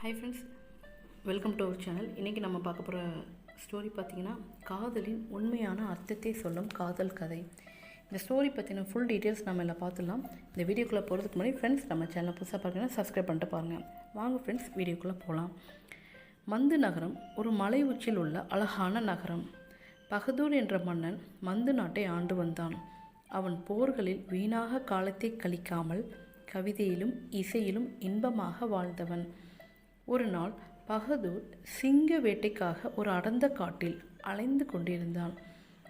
Hi friends welcome to our channel இன்றைக்கி நம்ம பார்க்க போகிற ஸ்டோரி பார்த்திங்கன்னா காதலின் உண்மையான அர்த்தத்தை சொல்லும் காதல் கதை. இந்த ஸ்டோரி பற்றின ஃபுல் டீட்டெயில்ஸ் நம்ம எல்லாம் பார்த்துடலாம். இந்த வீடியோக்குள்ளே போகிறதுக்கு முன்னாடி ஃப்ரெண்ட்ஸ் நம்ம சேனலை புதுசாக பார்க்கணும் சப்ஸ்கிரைப் பண்ணிட்டு பாருங்கள் வாங்க ஃப்ரெண்ட்ஸ் வீடியோக்குள்ளே போகலாம். மந்து நகரம் ஒரு மலை உச்சியில் உள்ள அழகான நகரம். பகதூர் என்ற மன்னன் மந்து நாட்டை ஆண்டு வந்தான். அவன் போர்களில் வீணாக காலத்தை கழிக்காமல் கவிதையிலும் இசையிலும் இன்பமாக வாழ்ந்தவன். ஒரு நாள் பகதூர் சிங்க வேட்டைக்காக ஒரு அடர்ந்த காட்டில் அலைந்து கொண்டிருந்தான்.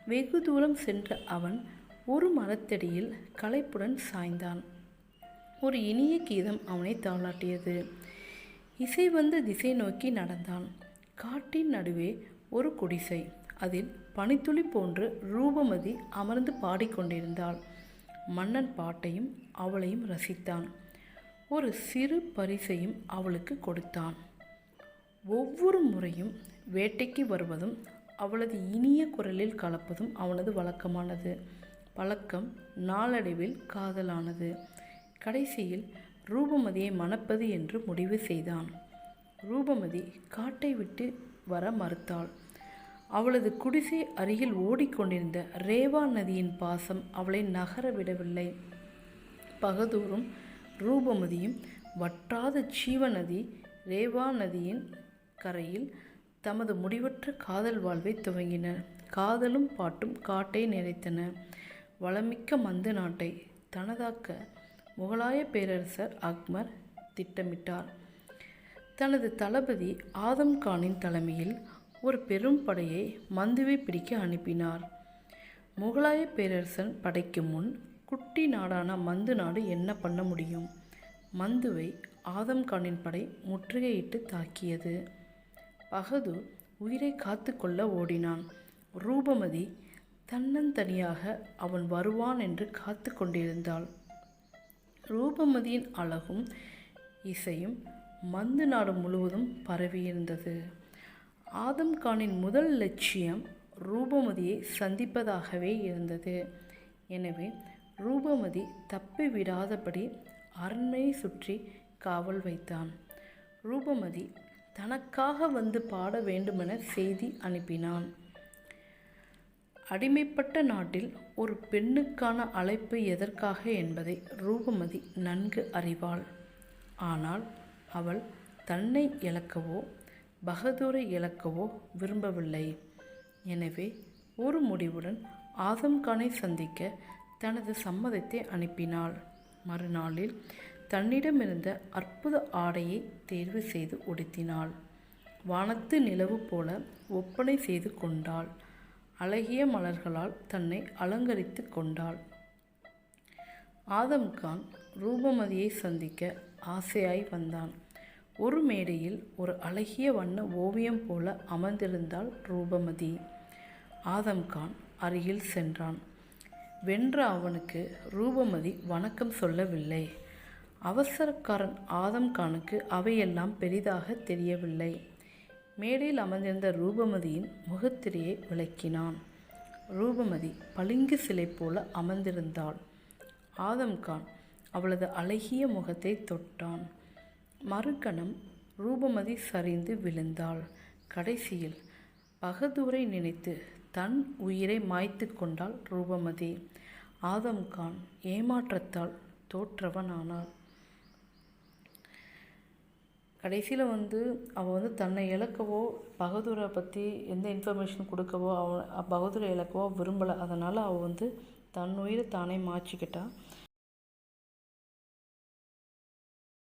வெகு தூரம் சென்ற அவன் ஒரு மரத்தடியில் களைப்புடன் சாய்ந்தான். ஒரு இனிய கீதம் அவனை தாளாட்டியது. இசை வந்த திசை நோக்கி நடந்தான். காட்டின் நடுவே ஒரு குடிசை. அதில் பனித்துளி போன்று ரூபமதி அமர்ந்து பாடிக்கொண்டிருந்தாள். மன்னன் பாட்டையும் அவளையும் ரசித்தான். ஒரு சிறு பரிசையும் அவளுக்கு கொடுத்தான். ஒவ்வொரு முறையும் வேட்டைக்கு வருவதும் அவளது இனிய குரலில் கலப்பதும் அவனது வழக்கமானது. பழக்கம் நாளடைவில் காதலானது. கடைசியில் ரூபமதியை மணப்பது என்று முடிவு செய்தான். ரூபமதி காட்டை விட்டு வர மறுத்தாள். அவளது குடிசை அருகில் ஓடிக்கொண்டிருந்த ரேவா நதியின் பாசம் அவளை நகர விடவில்லை. பகதூரும் ரூபமதியும் வற்றாத ஜீவநதி ரேவா நதியின் கரையில் தமது முடிவற்ற காதல் வாழ்வை துவங்கினர் காதலும் பாட்டும் காட்டை நிறைத்தன வளமிக்க மந்து நாட்டை தனதாக்க முகலாய பேரரசர் அக்மர் திட்டமிட்டார். தனது தளபதி ஆதம் கானின் தலைமையில் ஒரு பெரும் படையை மந்துவை பிடிக்க அனுப்பினார். முகலாய பேரரசன் படைக்கு முன் குட்டி நாடான மந்து நாடு என்ன பண்ண முடியும்? மந்துவை ஆதம்கானின் படை முற்றுகையிட்டு தாக்கியது. பகதூர் உயிரை காத்து கொள்ள ஓடினான். ரூபமதி தன்னந்தனியாக அவன் வருவான் என்று காத்து கொண்டிருந்தாள். ரூபமதியின் அழகும் இசையும் மந்து நாடு முழுவதும் பரவியிருந்தது. ஆதம்கானின் முதல் லட்சியம் ரூபமதியை சந்திப்பதாகவே இருந்தது. எனவே ரூபமதி தப்பி விடாதபடி அரண்மையை சுற்றி காவல் வைத்தான். ரூபமதி தனக்காக வந்து பாட வேண்டுமென செய்தி அனுப்பினான். அடிமைப்பட்ட நாட்டில் ஒரு பெண்ணுக்கான அழைப்பு எதற்காக என்பதை ரூபமதி நன்கு அறிவாள். ஆனால் அவள் தன்னை இழக்கவோ பகதூரை இழக்கவோ விரும்பவில்லை. எனவே ஒரு முடிவுடன் ஆசம்கானை சந்திக்க தனது சம்மதத்தை அனுப்பினாள். மறுநாளில் தன்னிடமிருந்த அற்புத ஆடையை தேர்வு செய்து உடுத்தினாள். வானத்து நிலவு போல ஒப்பனை செய்து கொண்டாள். அழகிய மலர்களால் தன்னை அலங்கரித்து கொண்டாள். ஆதம்கான் ரூபமதியை சந்திக்க ஆசையாய் வந்தான். ஒரு மேடையில் ஒரு அழகிய வண்ண ஓவியம் போல அமர்ந்திருந்தாள் ரூபமதி. ஆதம்கான் அருகில் சென்றான். வென்ற அவனுக்கு ரூபமதி வணக்கம் சொல்லவில்லை. அவசரக்காரன் ஆதம்கானுக்கு அவையெல்லாம் பெரிதாக தெரியவில்லை. மேடையில் அமர்ந்திருந்த ரூபமதியின் முகத்திரையை விளக்கினான். ரூபமதி பளிங்கு சிலை போல அமர்ந்திருந்தாள். ஆதம்கான் அவளது அழகிய முகத்தை தொட்டான். மறுகணம் ரூபமதி சரிந்து விழுந்தாள். கடைசியில் பகதூரை நினைத்து தன் உயிரை மாய்த்து கொண்டாள் ரூபமதி. ஆதம்கான் ஏமாற்றத்தால் தோற்றவன் ஆனார் கடைசியில் வந்து அவள் வந்து தன்னை இழக்கவோ பகதூரை பற்றி எந்த இன்ஃபர்மேஷன் கொடுக்கவோ அவன் பகதூரை இழக்கவோ விரும்பலை. அதனால் அவள் வந்து தன் உயிரை தானே மாய்ச்சிக்கிட்டாள்